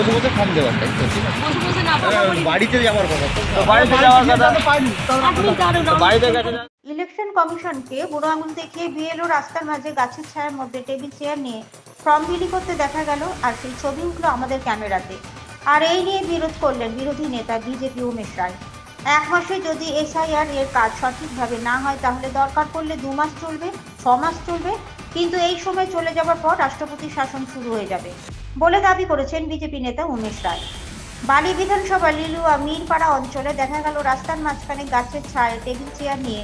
বসে বসে ফর্ম দেওয়ার তাই তো? বাড়িতে যাওয়ার কথা বাড়িতে যাওয়ার কথা। বাড়িতে গেছে ইলেকশন কমিশনকে বুড়ো আঙুল দেখিয়ে বিএলও রাস্তার মাঝে গাছের ছায়ার মধ্যে টেবিল চেয়ার নিয়ে ফর্ম বিলি করতে দেখা গেল আর সেই ছবি উঠল আমাদের ক্যামেরাতে। আর এই নিয়ে বিরোধ করলেন বিরোধী নেতা বিজেপি উমেশ রায়। এক মাসে যদি এসআইআর এর কাজ সঠিকভাবে না হয় তাহলে দরকার পড়লে দু মাস চলবে ছ মাস চলবে কিন্তু এই সময় চলে যাওয়ার পর রাষ্ট্রপতির শাসন শুরু হয়ে যাবে। বলে দাবি করেছেন বিজেপি নেতা উমেশ রায়। বালি বিধানসভা লিলুয়া মিরপাড়া অঞ্চলে দেখা গেল রাস্তার মাঝখানে গাছের ছায়, টেবিল চেয়ার নিয়ে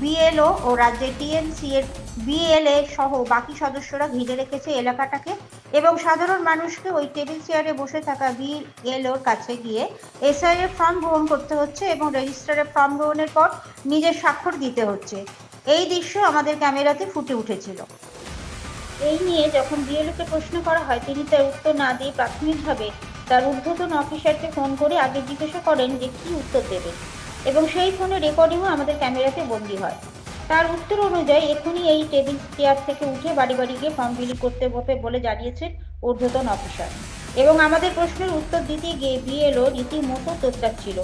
বিএলও ও রাজ্যের টিএমসি এর বিএলএ সহ বাকি সদস্যরা ঘিরে রেখেছে এলাকাটাকে এবং সাধারণ মানুষকে ওই টেবিল চেয়ারে বসে থাকা বিএলওর কাছে গিয়ে এসআই এর ফর্ম গ্রহণ করতে হচ্ছে এবং রেজিস্টারে ফর্ম গ্রহণের পর নিজের স্বাক্ষর দিতে হচ্ছে। এই দৃশ্য আমাদের ক্যামেরাতে ফুটে উঠেছিল। এই নিয়ে যখন বিএলওকে প্রশ্ন করা হয়, তিনি তার উত্তর না দিয়ে প্রাথমিকভাবে তার ঊর্ধ্বতন অফিসারকে ফোন করে আগে জিজ্ঞাসা করেন যে কী উত্তর দেবে। এবং সেই ফোনে রেকর্ডিংও আমাদের ক্যামেরাতে বন্দি হয়। তার উত্তর অনুযায়ী এখনই এই টেবিল চেয়ার থেকে উঠে বাড়ি বাড়ি গিয়ে ফর্ম বিলি করতে হবে বলে জানিয়েছেন ঊর্ধ্বতন অফিসার। এবং আমাদের প্রশ্নের উত্তর দিতে গিয়ে বিএলও রীতিমতো তোত্তার ছিল।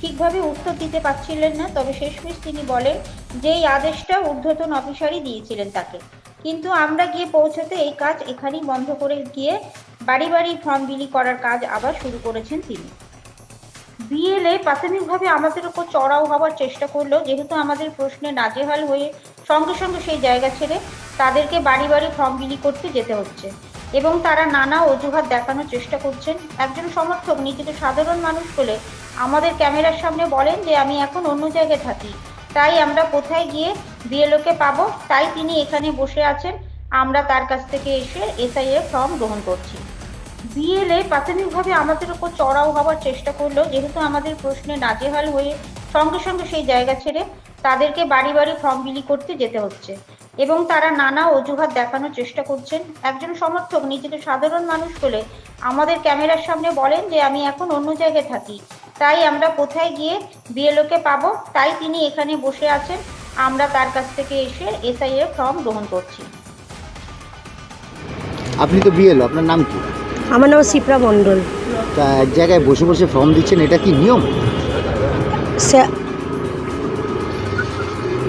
ঠিকভাবে উত্তর দিতে পারছিলেন না, তবে শেষমেশ তিনি বলেন যে এই আদেশটা ঊর্ধ্বতন অফিসারই দিয়েছিলেন তাকে। কিন্তু আমরা গিয়ে পৌঁছাতে এই কাজ এখানেই বন্ধ করে গিয়ে বাড়ি বাড়ি ফর্ম বিলি করার কাজ আবার শুরু করেছেন তিনি। বিএলএ প্রাথমিকভাবে আমাদের উপর চড়াও হওয়ার চেষ্টা করল, যেহেতু আমাদের প্রশ্নে নাজেহাল হয়ে সঙ্গে সঙ্গে সেই জায়গা ছেড়ে তাদেরকে বাড়ি বাড়ি ফর্ম বিলি করতে যেতে হচ্ছে এবং তারা নানা অজুহাত দেখানোর চেষ্টা করছেন। একজন সমর্থক, নিজেকে সাধারণ মানুষ বলে আমাদের ক্যামেরার সামনে বলেন যে, আমি এখন অন্য জায়গায় থাকি। তাই আমরা কোথায় গিয়ে বিএলওকে পাবো? তাই তিনি এখানে বসে আছেন। আমরা তার কাছ থেকে এসে এসআইএ ফর্ম গ্রহণ করছি। বিএলএ প্রাথমিকভাবে আমাদের উপর চড়াও হওয়ার চেষ্টা করল যেহেতু আমাদের প্রশ্নে নাজেহাল হয়ে সঙ্গে সঙ্গে সেই জায়গা ছেড়ে তাদেরকে বাড়ি বাড়ি ফর্ম বিলি করতে যেতে হচ্ছে এবং তারা নানা অজুহাত দেখানোর চেষ্টা করছেন। একজন সমর্থক নিজেকে সাধারণ মানুষ বলে আমাদের ক্যামেরার সামনে বলেন যে, আমি এখন অন্য জায়গায় থাকি। তাই আমরা কোথায় গিয়ে বিএলওকে পাবো? তাই তিনি এখানে বসে আছেন। আমরা তার কাছ থেকে এসে এসআইএ ফর্ম গ্রহণ করছি। আপনি তো বিএল আপনার নাম কি? আমার নাম শিপ্রা মণ্ডল। তা এক জায়গায় বসে বসে ফর্ম দিচ্ছেন এটা কি নিয়ম? Sir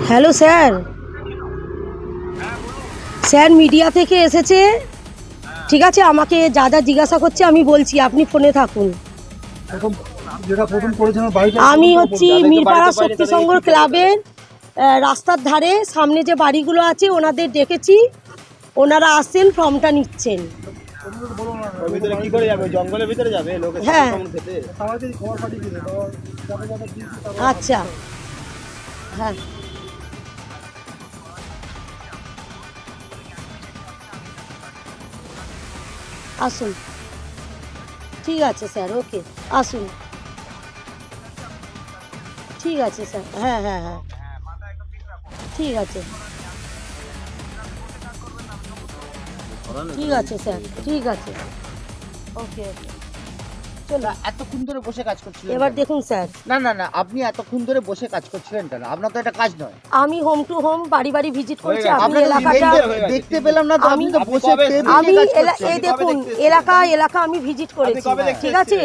hello sir. Sir media থেকে এসেছে। ঠিক আছে আমাকে যা যা জিজ্ঞাসা করছে আমি বলছি আপনি ফোনে থাকুন। আমি হচ্ছি মিরপাড়া শক্তি সংঘ ক্লাবের রাস্তার ধারে সামনে যে বাড়িগুলো আছে ওনাদের ডেকেছি। ওনারা আসছেন ফর্মটা নিচ্ছেন। ভিতরে কি করে যাবে? জঙ্গলের ভিতরে যাবে? লোকে হ্যাঁ। আচ্ছা। হ্যাঁ। আসুন। ঠিক আছে স্যার ওকে। আসুন। ঠিক আছে স্যার। হ্যাঁ হ্যাঁ হ্যাঁ। ঠিক আছে। ঠিক আছে স্যার। ঠিক আছে। ওকে ওকে। চলো এতক্ষণ ধরে বসে কাজ করছিলেন এবার দেখুন স্যার। না না না আপনি এতক্ষণ ধরে বসে কাজ করছিলেন কেন? আপনার তো এটা কাজ নয়। আমি হোম টু হোম বাড়ি বাড়ি ভিজিট করছি গেছে। আপনি এলাকাটা দেখতে- পেলাম না তো আমি- তো বসে আমি এলা- এই দেখুন এলাকা এলাকা আমি ভিজিট করেছি ঠিক আছে?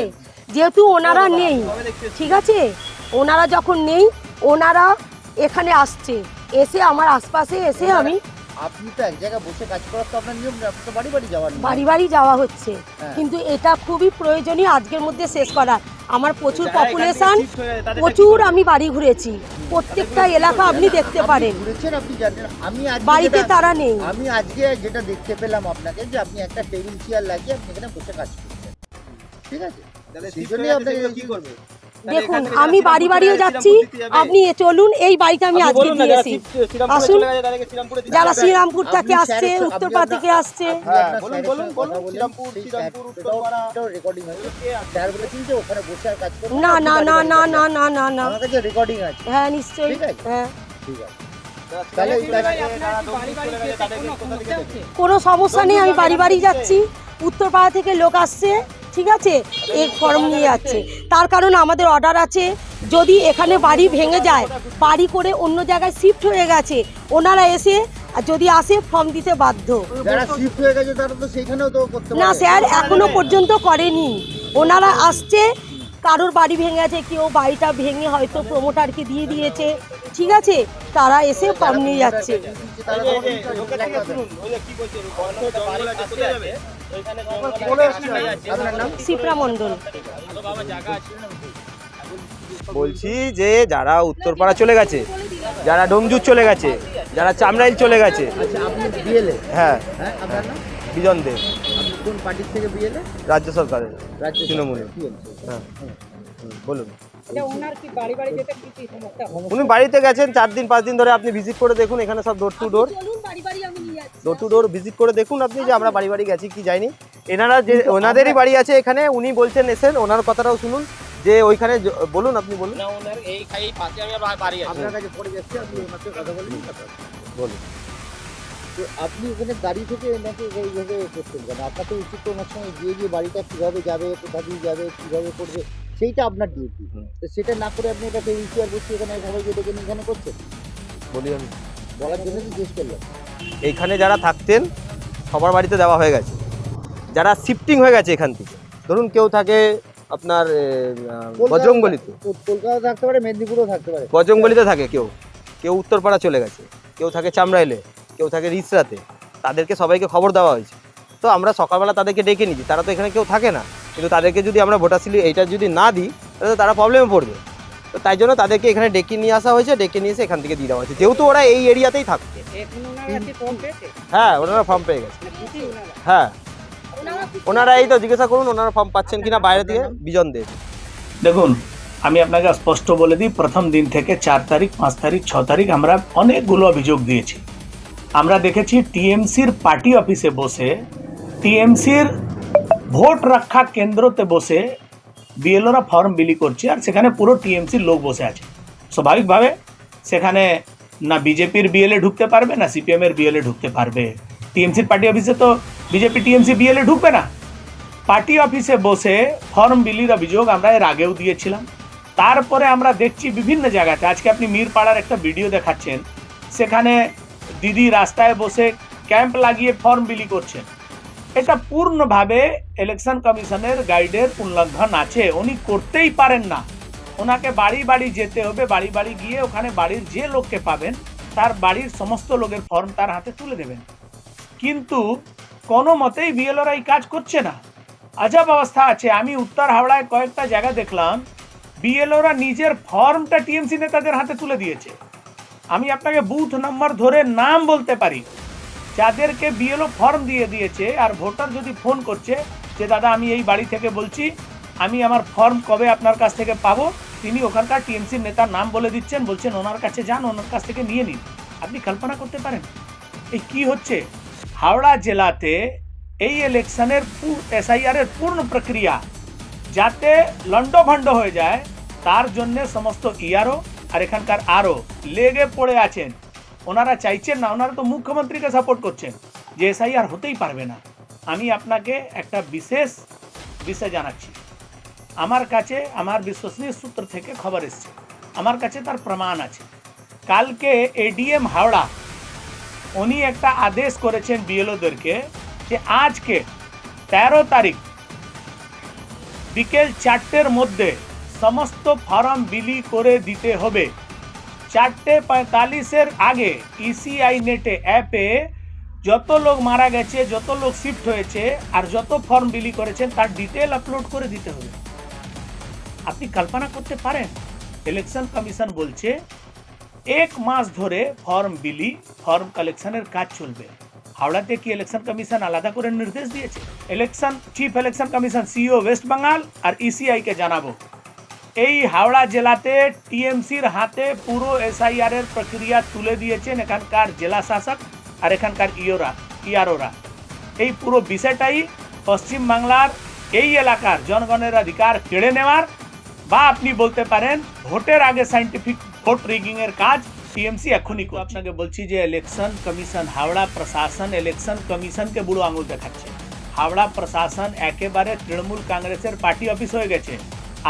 যেহেতু ওনারা নেই। ঠিক আছে? ওনারা যখন নেই ওনারা এখানে আসছে। এসে আমার আশপাশে এসে আমি আপনি তো এক জায়গায় বসে কাজ করার তো আপনার নিয়ম আপনি তো বাড়ি বাড়ি যাওয়ার বাড়ি বাড়ি যাওয়া হচ্ছে। হ্যাঁ। কিন্তু এটা খুবই প্রয়োজনীয় আজকের মধ্যে শেষ করা। আমার প্রচুর পপুলেশন প্রচুর আমি বাড়ি ঘুরেছি। প্রত্যেকটা এলাকা আপনি দেখতে পারেন। আপনি জানেন। আমি বাড়িতে তারা নেই। আমি আজকে যেটা দেখতে পেলাম আপনাকে যে আপনি একটা টেবিল চেয়ার লাগিয়ে আপনি এখানে বসে কাজ করছেন। ঠিক আছে? তাহলে সেই জন্যই আপনাকে কি করবে? তাহলে দেখুন আমি বাড়ি বাড়িও যাচ্ছি। আপনি চলুন এই বাড়িতে আমি আজকে দিয়েছি। আসুন। যারা শ্রীরামপুর থেকে আসছে সঙ্গে- উত্তরপাড়া থেকে আসছে। হ্যাঁ, না না না না না না না। না হ্যাঁ নিশ্চয়ই। হ্যাঁ। ঠিক আছে? কোনো সমস্যা নেই আমি বাড়ি বাড়ি যাচ্ছি। উত্তরপাড়া থেকে লোক আসছে। ঠিক আছে? এই ফর্ম নিয়ে যাচ্ছে। তার কারণ আমাদের অর্ডার আছে যদি এখানে বাড়ি ভেঙে যায় বাড়ি করে অন্য জায়গায় শিফট হয়ে গেছে ওনারা এসে যদি আসে ফর্ম দিতে বাধ্য। যারা শিফট হয়ে গেছে তারা তো সেইখানেও তো করতে না স্যার এখনও পর্যন্ত করেনি। ওনারা আসছে কারোর বাড়ি ভেঙে আছে কেউ বাড়িটা ভেঙে হয়তো প্রমোটারকে দিয়ে দিয়েছে ঠিক আছে? তারা এসে ফর্ম নিয়ে যাচ্ছে। বলছে, শিপ্রা যে যারা উত্তরপাড়া চলে গেছে যারা ডোমজুর চলে গেছে যারা চামড়াইল চলে গেছে আচ্ছা আপনি হ্যাঁ হ্যাঁ আপনার নাম? বিজন দেব কোন পার্টির থেকে বিএলএ? রাজ্য সরকারের রাজ্য তৃণমূলে। TMC হ্যাঁ হুম, বলুন। এটা ওনার কি বাড়ি বাড়ি যেতে কি কি সমস্যা? উনি বাড়িতে গেছেন চার দিন পাঁচ দিন ধরে আপনি ভিজিট করে দেখুন এখানে সব ডোর টু ডোর চলুন বাড়ি বাড়ি আমি নিয়ে যাচ্ছি। ডোর টু ডোর ভিজিট করে দেখুন আপনি যে আমরা বাড়ি বাড়ি গেছি কি যাইনি। এনারা যে ওনাদেরই বাড়ি আছে এখানে উনি বলছেন এসেন ওনার কথাটাও শুনুন। যে ওইখানে বলুন আপনি বলুন। আপনার কাছে পরে যাচ্ছে আপনি ওনার সাথে কথা বলবেন বলুন। তো আপনি ওখানে দাঁড়িয়ে থেকে নাকি এইভাবে করছেন কেন? আপনার তো উচিত তো ওনার সঙ্গে গিয়ে গিয়ে বাড়িটা কীভাবে যাবে কোথা দিয়ে যাবে কীভাবে করবে? সেইটা আপনার ডিউটি তো সেটা না করে আপনি এটা টেবিল চেয়ার বসে এখানে সবাইকে ডেকে নিয়ে এখানে করছেন? বলি আমি। বলার জন্য তো জিজ্ঞেস করলাম। এইখানে যারা থাকতেন সবার বাড়িতে দেওয়া হয়ে গেছে। যারা শিফটিং হয়ে গেছে এখান থেকে। ধরুন কেউ থাকে আপনার বজরংবলিতে। কলকাতা থাকতে পারে মেদিনীপুরও থাকতে পারে। বজরংবলিতে থাকে কেউ। কেউ উত্তরপাড়া চলে গেছে। কেউ থাকে চামড়াইলে কেউ থাকে রিসরাতে। তাদেরকে সবাইকে খবর দেওয়া হয়েছে। তো আমরা সকালবেলা তাদেরকে ডেকে নিচ্ছি তারা তো এখানে কেউ থাকে না। কিন্তু তাদেরকে যদি আমরা ভোটার স্লিপ এইটা যদি না দিই তাহলে তো তারা প্রবলেমে পড়বে। তো তাই জন্য তাদেরকে এখানে ডেকে নিয়ে আসা হয়েছে ডেকে নিয়ে এসে এখান থেকে দিয়ে দেওয়া হয়েছে। যেহেতু ওরা এই এরিয়াতেই থাকতো এখন ওনারা কি ফর্ম পেয়েছে? হ্যাঁ ওনারা ফর্ম পেয়ে গেছে। না খুশি ওনারা? হ্যাঁ। ওনারা এই তো জিজ্ঞাসা করুন ওনারা ফর্ম পাচ্ছেন কিনা বাইরে থেকে বিজন দেব। দেখুন আমি আপনাকে স্পষ্ট বলে দিই প্রথম দিন থেকে চার তারিখ পাঁচ তারিখ ছ তারিখ আমরা অনেকগুলো অভিযোগ দিয়েছি। আমরা দেখেছি টিএমসির পার্টি অফিসে বসে টিএমসির ভোট রক্ষা কেন্দ্রতে বসে বিএলওরা ফর্ম বিলি করছে আর সেখানে পুরো টিএমসির লোক বসে আছে। স্বাভাবিকভাবে সেখানে না বিজেপির বিএলএ ঢুকতে পারবে, না সিপিএমের বিএলএ ঢুকতে পারবে। টিএমসির পার্টি অফিসে তো বিজেপি টিএমসি বিএলএ ঢুকবে না। পার্টি অফিসে বসে ফর্ম বিলির অভিযোগ আমরা এর আগেও দিয়েছিলাম। তারপরে আমরা দেখছি বিভিন্ন জায়গাতে, আজকে আপনি মিরপাড়ার একটা ভিডিও দেখাচ্ছেন। সেখানে দিদি রাস্তায় বসে ক্যাম্প লাগিয়ে ফর্ম বিলি করছেন। এটা পূর্ণভাবে ইলেকশন কমিশনের গাইডের উল্লঙ্ঘন আছে। উনি করতেই পারেন না। ওনাকে বাড়ি বাড়ি যেতে হবে, বাড়ি বাড়ি গিয়ে ওখানে বাড়ির যে লোককে পাবেন, তার বাড়ির সমস্ত লোকের ফর্ম তার হাতে তুলে দেবেন। কিন্তু কোনো মতেই বিএলওরা এই কাজ করছে না। আজব অবস্থা আছে। আমি উত্তর হাওড়ায় কয়েকটা জায়গা দেখলাম। বিএলওরা নিজের ফর্মটা টিএমসি নেতাদের হাতে তুলে দিয়েছে। আমি আপনাকে বুথ নম্বর ধরে নাম বলতে পারি। যাদেরকে বিএলও ফর্ম দিয়ে দিয়েছে আর ভোটার যদি ফোন করছে যে, দাদা, আমি এই বাড়ি থেকে বলছি, আমি আমার ফর্ম কবে আপনার কাছ থেকে পাবো? তিনি ওখানকার টিএমসির নেতার নাম বলে দিচ্ছেন, বলছেন, ওনার কাছে যান, ওনার কাছ থেকে নিয়ে নিন। আপনি কল্পনা করতে পারেন, এই কি হচ্ছে? হাওড়া জেলাতে এই ইলেকশনের এসআইআর এর পূর্ণ প্রক্রিয়া যাতে লণ্ডভণ্ড হয়ে যায়, তার জন্য সমস্ত ইয়ারও আর এখানকার আরও লেগে পড়ে আছেন। ওনারা চাইছেন না, ওনারা তো মুখ্যমন্ত্রীকে সাপোর্ট করছেন। যে এসআইআর হতেই পারবে না। আমি আপনাকে একটা বিশেষ বিষয় জানাচ্ছি। আমার কাছে, আমার বিশ্বসনীয় সূত্র থেকে খবর এসছে। আমার কাছে তার প্রমাণ আছে। কালকে এডিএম হাওড়া, উনি একটা আদেশ করেছেন বিএলওদেরকে যে আজকে তেরো তারিখ বিকেল চারটের মধ্যে সমস্ত ফর্ম বিলি করে দিতে হবে। চারটে পঁয়তাল্লিশের আগে ইসিআই নেটে অ্যাপে যত লোক মারা গেছে, যত লোক শিফট হয়েছে আর যত ফর্ম বিলি করেছেন, তার ডিটেল আপলোড করে দিতে হবে। আপনি কল্পনা করতে পারেন ইলেকশন কমিশন বলছে, এক মাস ধরে ফর্ম বিলি ফর্ম কালেকশনের কাজ চলবে। হাওড়াতে কি ইলেকশন কমিশন আলাদা করে নির্দেশ দিয়েছে? Election chief election commission CEO West Bengal আর ইসিআই কে জানাব। এই হাওড়া জেলাতে টিএমসির হাতে পুরো এসআইআর এর প্রক্রিয়া তুলে দিয়েছেন এখানকার জেলা শাসক আর এখানকার ইওরা ইয়ারোরা এই পুরো বিষয়টাই পশ্চিম বাংলার এই এলাকার জনগণের অধিকার কেড়ে নেওয়ার বা আপনি বলতে পারেন ভোটের আগে সাইন্টিফিক ভোট রিগিং এর কাজ টিএমসি এখনই। আপনাকে বলছি যে ইলেকশন কমিশন হাওড়া প্রশাসন ইলেকশন কমিশনকে বুড়ো আঙুল দেখাচ্ছে। হাওড়া প্রশাসন একেবারে তৃণমূল কংগ্রেসের পার্টি অফিস হয়ে গেছে।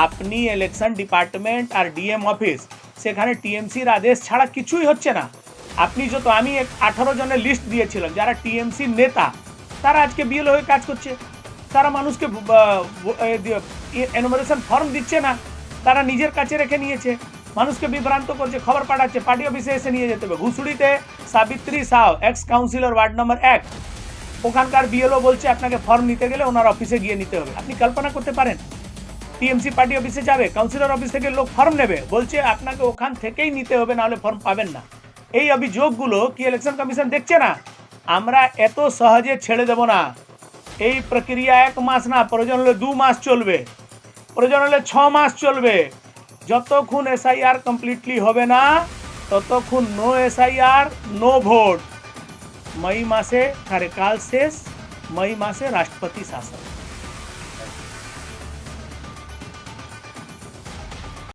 আপনি ইলেকশন ডিপার্টমেন্ট আর ডিএম অফিস সেখানে টিএমসির আদেশ ছাড়া কিছুই হচ্ছে না। আপনি যত, আমি আঠারো জনের লিস্ট দিয়েছিলাম, যারা টিএমসির নেতা, তারা আজকে বিএল হয়ে কাজ করছে। তারা মানুষকে এনুমারেশন ফর্ম দিচ্ছে না। তারা নিজের কাছে রেখে নিয়েছে। মানুষকে বিভ্রান্ত করছে, খবর পাঠাচ্ছে, পার্টি অফিসে এসে নিয়ে যেতে হবে। ঘুষুড়িতে Savitri Shaw ex councillor ward number এক। ওখানকার বিএলও বলছে, আপনাকে ফর্ম নিতে গেলে ওনার অফিসে গিয়ে নিতে হবে। আপনি কল্পনা করতে পারেন? টিএমসি পার্টি অফিসে যাবে, কাউন্সিলর অফিস থেকে লোক ফর্ম নেবে, বলছে আপনাকে ওখান থেকেই নিতে হবে, নাহলে ফর্ম পাবেন না। এই অভিযোগগুলো কি ইলেকশন কমিশন দেখছে না? আমরা এত সহজে ছেড়ে দেব না। এই প্রক্রিয়া এক মাস না, প্রয়োজন হলে দু মাস চলবে। প্রয়োজন হলে ছ মাস চলবে। যতক্ষণ এসআইআর কমপ্লিটলি হবে না, ততক্ষণ নো এসআইআর নো ভোট মই মাসে কার্যকাল শেষ মই মাসে রাষ্ট্রপতি শাসন।